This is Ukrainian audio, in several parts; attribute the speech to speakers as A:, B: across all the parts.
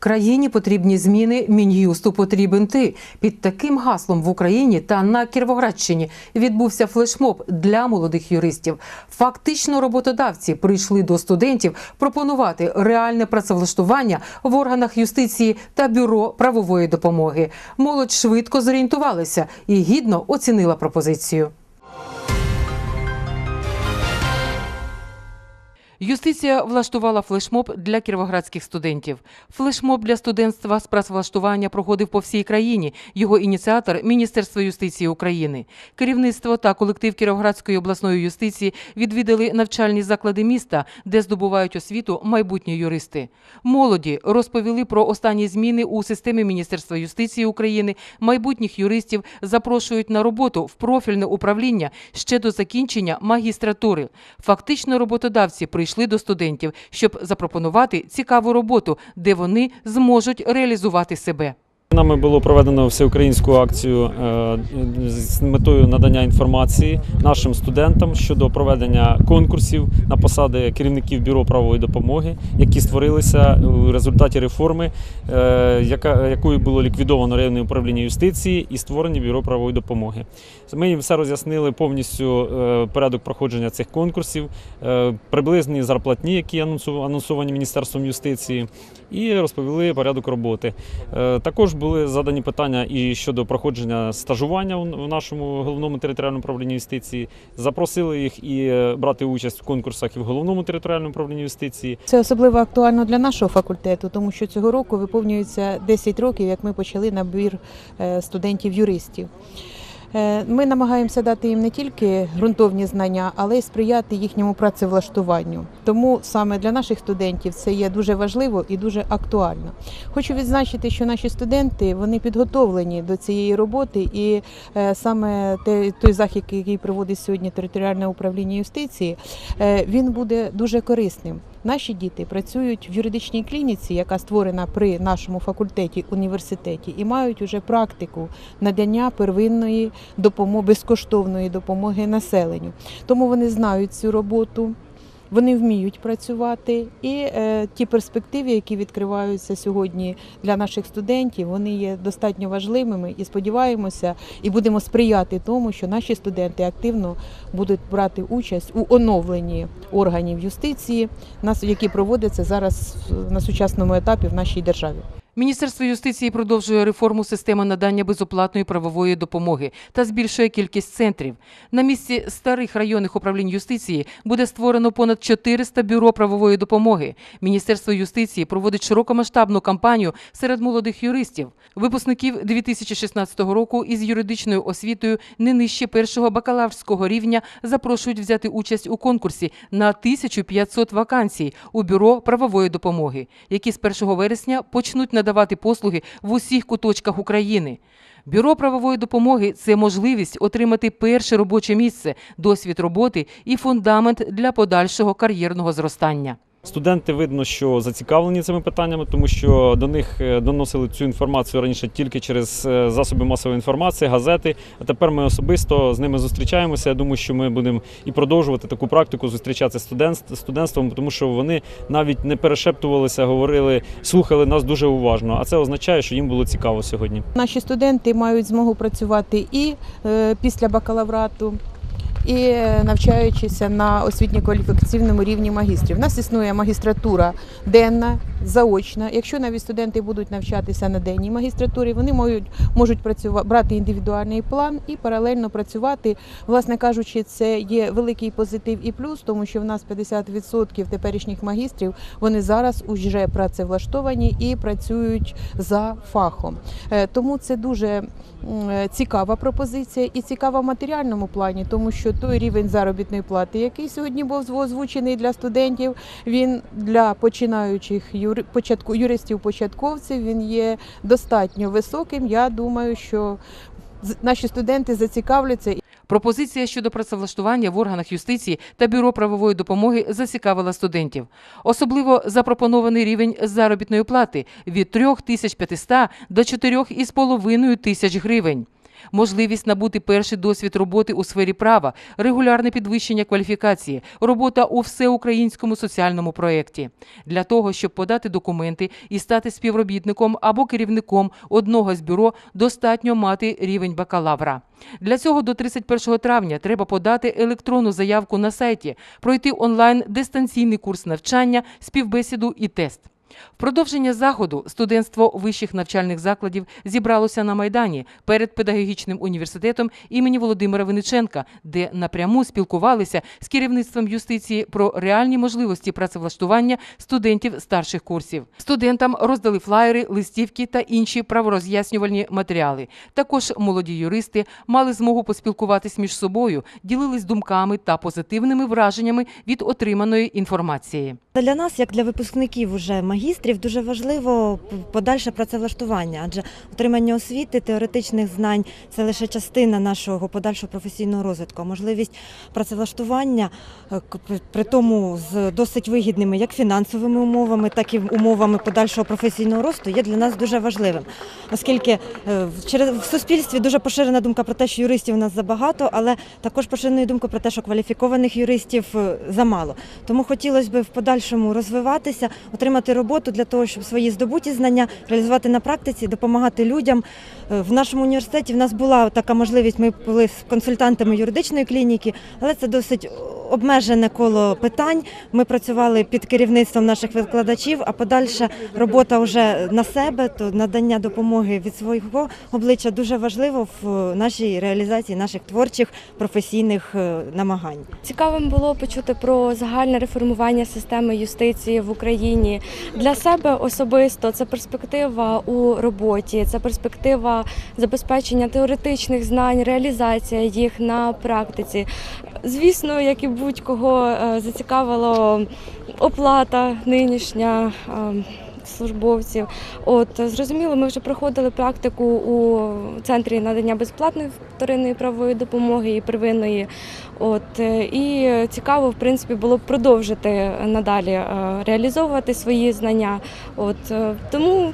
A: Країні потрібні зміни. Мін'юсту потрібен ти. Під таким гаслом в Україні та на Кіровоградщині відбувся флешмоб для молодих юристів. Фактично, роботодавці прийшли до студентів пропонувати реальне працевлаштування в органах юстиції та бюро правової допомоги. Молодь швидко зорієнтувалася і гідно оцінила пропозицію. Юстиція влаштувала флешмоб для кіровоградських студентів. Флешмоб для студентства з працевлаштування проходив по всій країні. Його ініціатор Міністерство юстиції України. Керівництво та колектив Кіровоградської обласної юстиції відвідали навчальні заклади міста, де здобувають освіту майбутні юристи. Молоді розповіли про останні зміни у системі Міністерства юстиції України. Майбутніх юристів запрошують на роботу в профільне управління ще до закінчення магістратури. Фактично, роботодавці прийшли до студентів, щоб запропонувати цікаву роботу, де вони зможуть реалізувати себе.
B: Нами було проведено всеукраїнську акцію е, з метою надання інформації нашим студентам щодо проведення конкурсів на посади керівників бюро правової допомоги, які створилися у результаті реформи, е, якою було ліквідовано районне управління юстиції і створені бюро правової допомоги. Ми їм все роз'яснили повністю е, порядок проходження цих конкурсів, приблизні зарплатні, які анонсовані міністерством юстиції, і розповіли порядок роботи. Також були задані питання і щодо проходження стажування в нашому головному територіальному управлінні юстиції. Запросили їх і е, брати участь в конкурсах і в головному територіальному управлінні юстиції.
C: Це особливо актуально для нашого факультету, тому що цього року виповнюється 10 років, як ми почали набір е, студентів-юристів. Е, Ми намагаємося дати їм не тільки ґрунтовні знання, але й сприяти їхньому працевлаштуванню. Тому саме для наших студентів це є дуже важливо і дуже актуально. Хочу відзначити, що наші студенти вони підготовлені до цієї роботи, і е, саме той захід, який проводить сьогодні територіальне управління юстиції, е, він буде дуже корисним. Наші діти працюють в юридичній клініці, яка створена при нашому факультеті університеті, і мають уже практику надання первинної допомоги, безкоштовної допомоги населенню. Тому вони знають цю роботу. Вони вміють працювати, і е, ті перспективи, які відкриваються сьогодні для наших студентів, вони є достатньо важливими. І сподіваємося, і будемо сприяти тому, що наші студенти активно будуть брати участь у оновленні органів юстиції, які проводяться зараз на сучасному етапі в нашій державі.
A: Міністерство юстиції продовжує реформу системи надання безоплатної правової допомоги та збільшує кількість центрів. На місці старих районних управлінь юстиції буде створено понад 400 бюро правової допомоги. Міністерство юстиції проводить широкомасштабну кампанію серед молодих юристів, випускників 2016 року із юридичною освітою не нижче першого бакалаврського рівня запрошують взяти участь у конкурсі на 1500 вакансій у бюро правової допомоги, які з 1 вересня почнуть надавати послуги в усіх куточках України. Бюро правової допомоги це можливість отримати перше робоче місце, досвід роботи і фундамент для подальшого кар'єрного зростання.
B: Студенти видно, що зацікавлені цими питаннями, тому що до них е, доносили цю інформацію раніше тільки через е, засоби масової інформації, газети. А тепер ми особисто з ними зустрічаємося. Я думаю, що ми будемо і продовжувати таку практику зустрічатися з студент- студентством, тому що вони навіть не перешептувалися, говорили, слухали нас дуже уважно. А це означає, що їм було цікаво сьогодні.
C: Наші студенти мають змогу працювати і е, після бакалаврату. І навчаючися на освітньо-кваліфікаційному рівні магістрів. У нас існує магістратура денна, заочна. Якщо навіть студенти будуть навчатися на денній магістратурі, вони можуть, можуть працювати, брати індивідуальний план і паралельно працювати. Власне кажучи, це є великий позитив і плюс, тому що в нас 50% теперішніх магістрів вони зараз уже працевлаштовані і працюють за фахом. Е, Тому це дуже цікава пропозиція і цікава в матеріальному плані, тому що той рівень заробітної плати, який сьогодні був озвучений для студентів, він для починаючих юр... початку, юристів-початковців він є достатньо високим. Я думаю, що наші студенти зацікавляться
A: Пропозиція щодо працевлаштування в органах юстиції та бюро правової допомоги зацікавила студентів. Особливо запропонований рівень заробітної плати від 3500 до 4,5 тисяч гривень. Можливість набути перший досвід роботи у сфері права, регулярне підвищення кваліфікації, робота у всеукраїнському соціальному проєкті. Для того, щоб подати документи і стати співробітником або керівником одного з бюро, достатньо мати рівень бакалавра. Для цього до 31 травня треба подати електронну заявку на сайті, пройти онлайн дистанційний курс навчання, співбесіду і тест. В продовження заходу студентство вищих навчальних закладів зібралося на Майдані перед педагогічним університетом імені Володимира Винниченка, де напряму спілкувалися з керівництвом юстиції про реальні можливості працевлаштування студентів старших курсів. Студентам роздали флаєри, листівки та інші правороз'яснювальні матеріали. Також молоді юристи мали змогу поспілкуватись між собою, ділились думками та позитивними враженнями від отриманої інформації.
D: Для нас, як для випускників уже магістрів, дуже важливо подальше працевлаштування, адже отримання освіти, теоретичних знань це лише частина нашого подальшого професійного розвитку. Можливість працевлаштування е, при тому з досить вигідними як фінансовими умовами, так і умовами подальшого професійного росту є для нас дуже важливим, оскільки е, в- суспільстві дуже поширена думка про те, що юристів у нас забагато, але також поширена думка про те, що кваліфікованих юристів е, замало. Тому хотілося б в подальшому розвиватися, отримати роботу для того, щоб свої здобуті знання реалізувати на практиці, допомагати людям. Е, В нашому університеті в нас була така можливість. Ми були з консультантами юридичної клініки, але це досить обмежене коло питань. Ми працювали під керівництвом наших викладачів, а подальша робота вже на себе, то надання допомоги від свого обличчя дуже важливо в нашій реалізації наших творчих професійних е, намагань.
E: Цікавим було почути про загальне реформування системи юстиції в Україні. Для себе особисто це перспектива у роботі, це перспектива забезпечення теоретичних знань, реалізація їх на практиці. Звісно, як і будь-кого е, зацікавило оплата нинішня. Службовців, от зрозуміло, ми вже проходили практику у центрі надання безплатної вторинної правової допомоги і первинної От е, і цікаво, в принципі, було б продовжити надалі е, реалізовувати свої знання. От е, тому,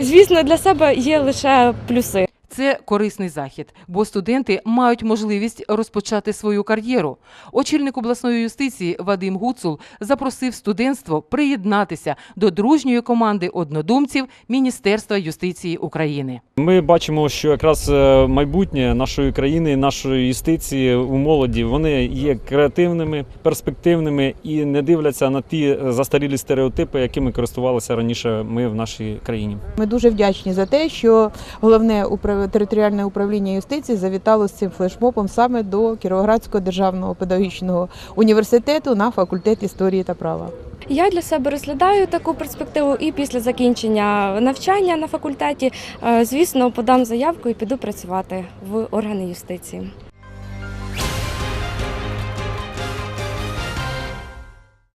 E: звісно, для себе є лише плюси.
A: Це корисний захід, бо студенти мають можливість розпочати свою кар'єру. Очільник обласної юстиції Вадим Гуцул запросив студентство приєднатися до дружньої команди однодумців Міністерства юстиції України.
B: Ми бачимо, що якраз е, майбутнє нашої країни, нашої юстиції у молоді вони є креативними, перспективними і не дивляться на ті е, застарілі стереотипи, якими користувалися раніше ми в нашій країні.
C: Ми дуже вдячні за те, що головне управ- територіальне управління юстиції завітало з цим флешмобом саме до Кіровоградського державного педагогічного університету на факультет історії та права.
E: Я для себе розглядаю таку перспективу і після закінчення навчання на факультеті, е, звісно, подам заявку і піду працювати в органи юстиції.